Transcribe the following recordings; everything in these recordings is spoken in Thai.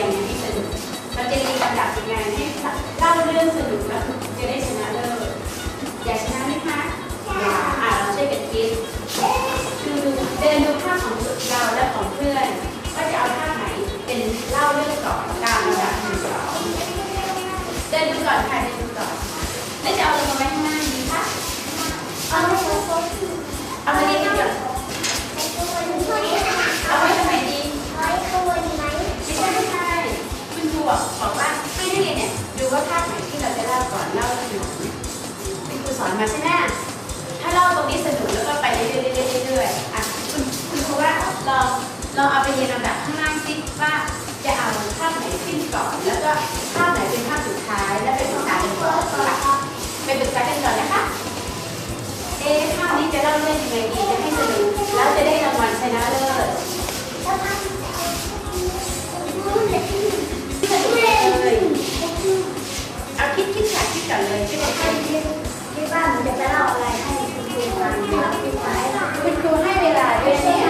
อย่างนี้สนุกเราจะรีลำดับยังไงให้เล่าเรื่องสนุกแล้วจะได้ชนะเลิศอยากชนะไหมคะอยากอ่าเราช่วยกันคิดคือเดินดูภาพของเราและของเพื่อนก็จะเอาภาพไหนเป็นเล่าเรื่องต่อนตามลำดับหนึ่สองเดินดูก่อนค่ะเดินดูก่อนแล้วจะเอาอะไรมาไว้ข้างหน้าดีคะเอาไม่ข้างหน้เอาไม่ข้า บอกบอกว่าให้นักเรียนเนี่ยดูว่าภาพไหนที่เราจะเล่าก่อนเล่าขนมที่ครูสอนมาใช่ไหมถ้าเล่าตรงนี้สนุกแล้วก็ไปเรื่อยๆเรื่อยๆอะคุณคุณครูว่าลองลองเอาไปเรียนลำดับข้างล่างซิว่าจะเอาภาพไหนขึ้นก่อนแล้วก็ภาพไหนเป็นภาพสุดท้ายแล้วเป็นภาษาเรื่องก่อนไปปรึกษากันก่อนนะคะเอ๊ะภาพนี้จะเล่าเรื่องยังไงดีจะให้สนุกแล้วจะได้รางวัลชนะเลิศ ก่อนเลยที่บ้ที่ที่บ้านหนจะไปเล่าอะไรให้คุณครูฟังคุณครูให้เวลาด้วยเนี่ย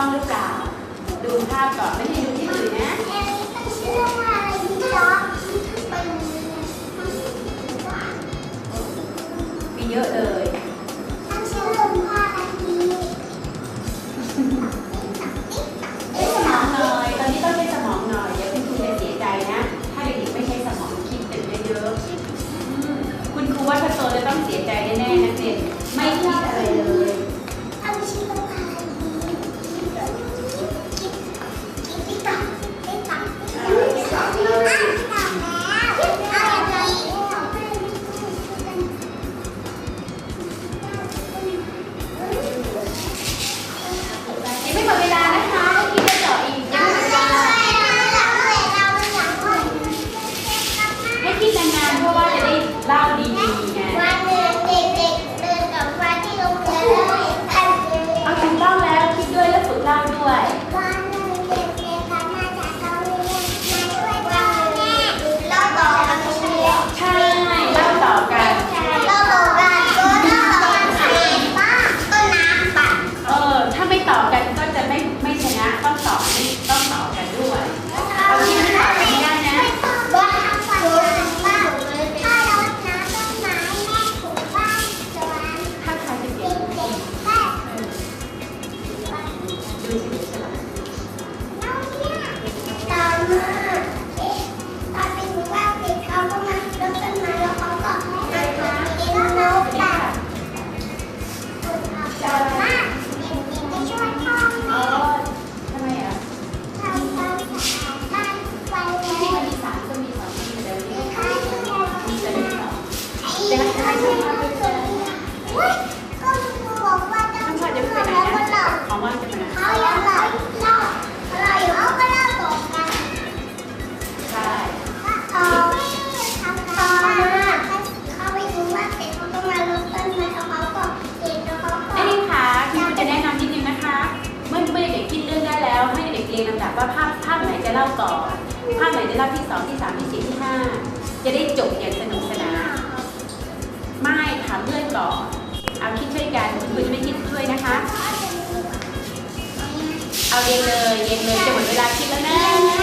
ต้องหรือเปล่า ดูภาพก่อนไม่ให้ดูที่อื่นนะมีเยอะเลย ภาพไหนในรอบที่สองที่สามที่สี่ที่ห้าจะได้จบอย่างสนุกสนานไม่ถามเพื่อนก่อนเอาคิดช่วยกันคุณครูจะไม่คิดช่วยนะคะ เอาเรีนเลยเรีนเลยจะหมดเวลาคิดแล้วนะ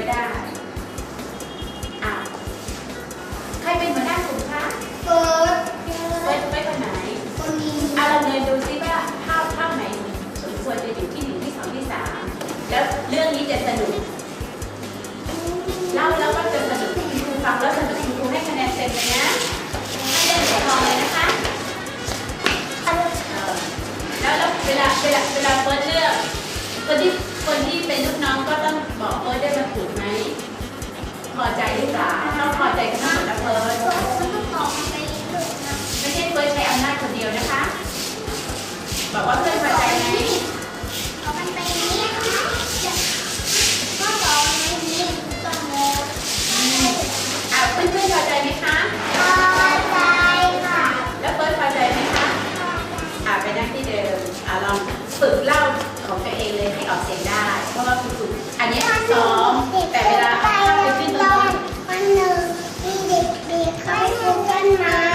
ไม่ได้อาะใครเป็นหัวหน้ากลุ่มคะเฟิร์สเฟิร์สไว้คนไหนคนนี้อะเราเดินดูซิว่าภาพภาพไหนสมควรจะอยู่ที่หนึ่งที่สองที่สามแล้วเรื่องนี้จะสนุกเล่าแล้วก็จะสนุกครูฟังแล้วสนุกครูให้คะแนนเต็มเลยนะให้ได้เหรียญทองเลยนะคะแล้วแล้วเวลาเวลาเวลาเฟิร์สเลือกคนที่ คนที่เป็นลูกน้องก็ต้องบอกเออได้มาถูกไหมพอใจหรือเปล่าต้องพอใจกันมากนะเพิร์ดไม่ใช่เพิร์ดใช้อำนาจคนเดียวนะคะ บอกว่าเพื่อนพอใจไหมเพื่อนๆพอใจไหมคะพอใจค่ะ แล้วเพิร์ดพอใจไหมคะอ่าไปนั่งที่เดิมอ่าลองฝึกเล่า ได้ เพราะว่าคุณครูอันนี้ซ้อมแต่เวลาถ้าไปขึ้นตรงนี้ วันหนึ่งมีเด็กๆเขาปลูกต้นมา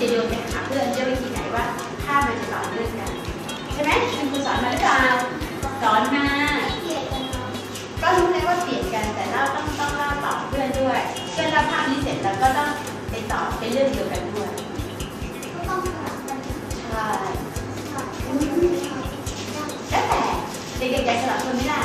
จะโยนไปหาเพื่อนจะวิธีไหนว่าถ้ามันจะต่อเรื่องกัน ใช่ไหมคุณครูสอนมาหรือเปล่าสอนมาก็รู้แล้ว่าเปลี่ยนกันแต่เราต้องต้องเล่าต่อเพื่อนด้วยเพื่อนรับภาพนี้เสร็จแล้วก็ต้องไปต่อเป็นเรื่องเดียวกันด้วยก็ต้องสลับกันใช่แล้วแต่เด็กๆอยากสลับคนไม่ได้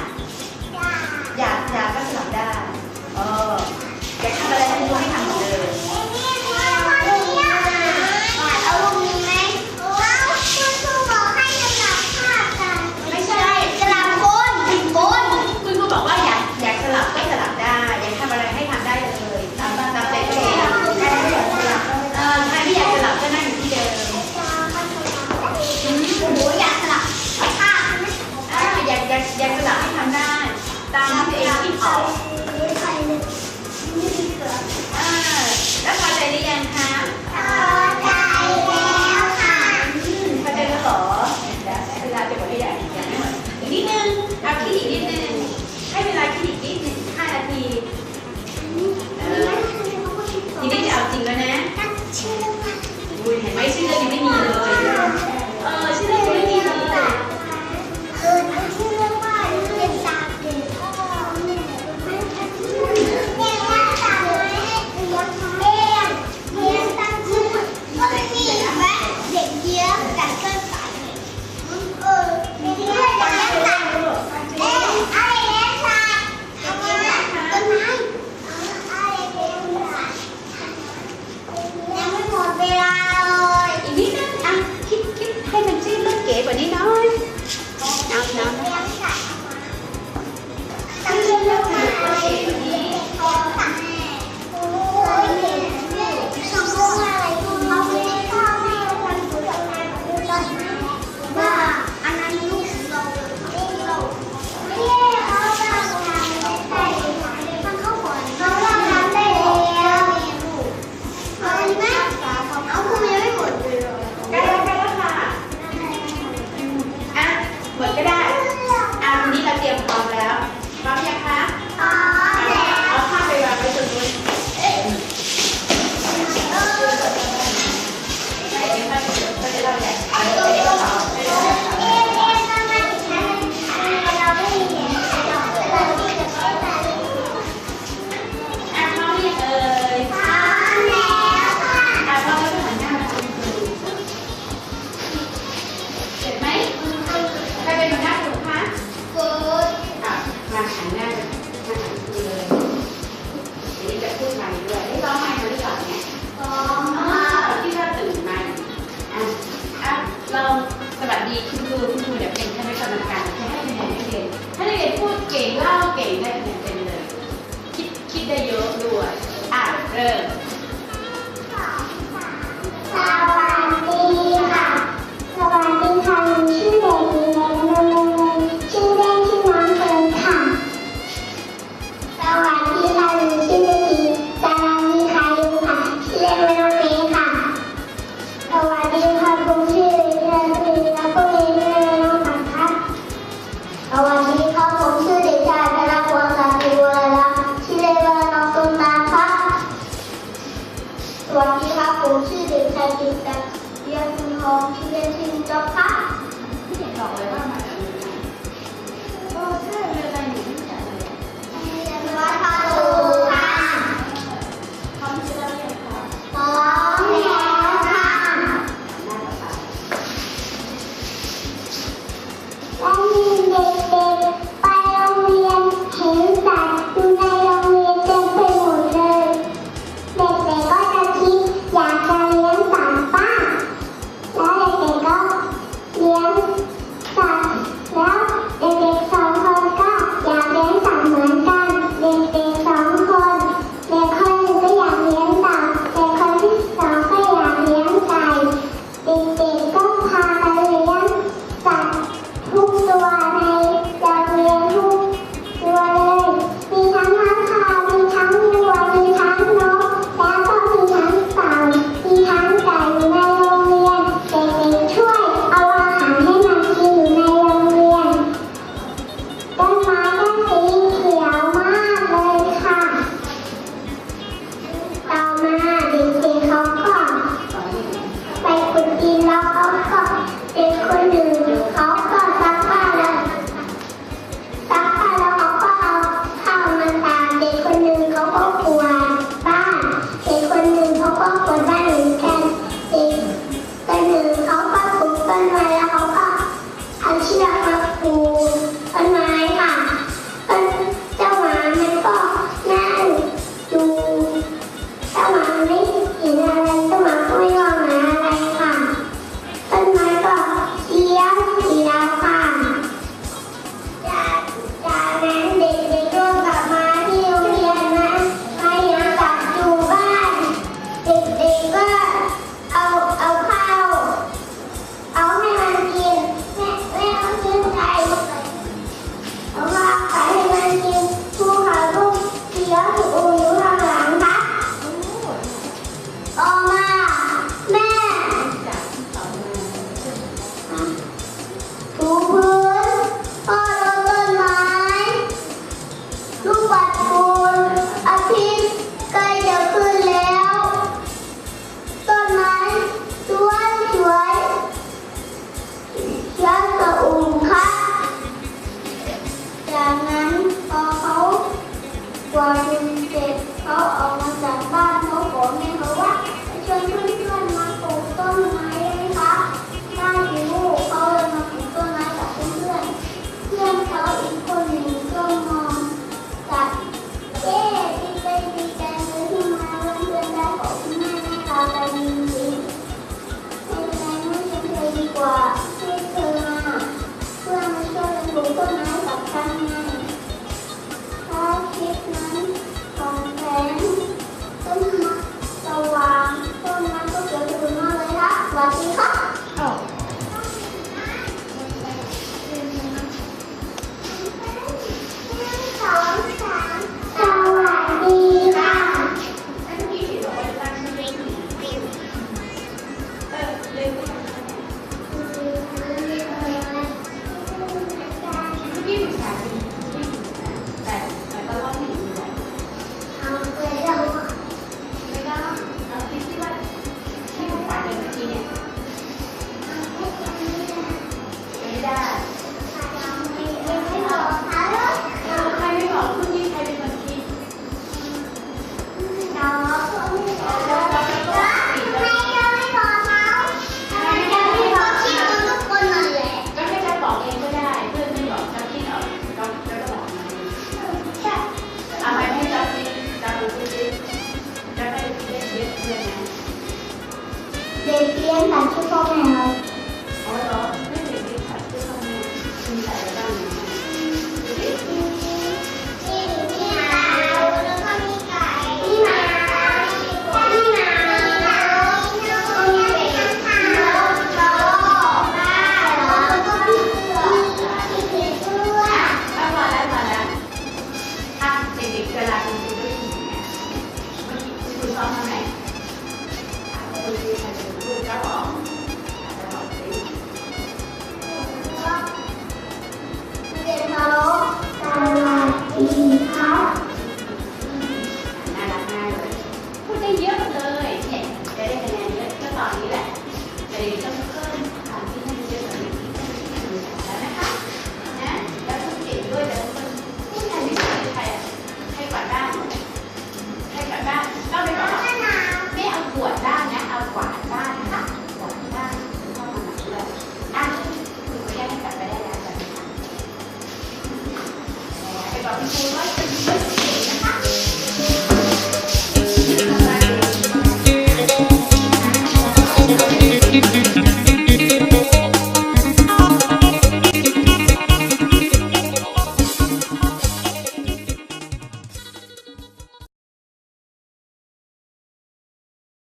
để tiêm bắn cho con mèo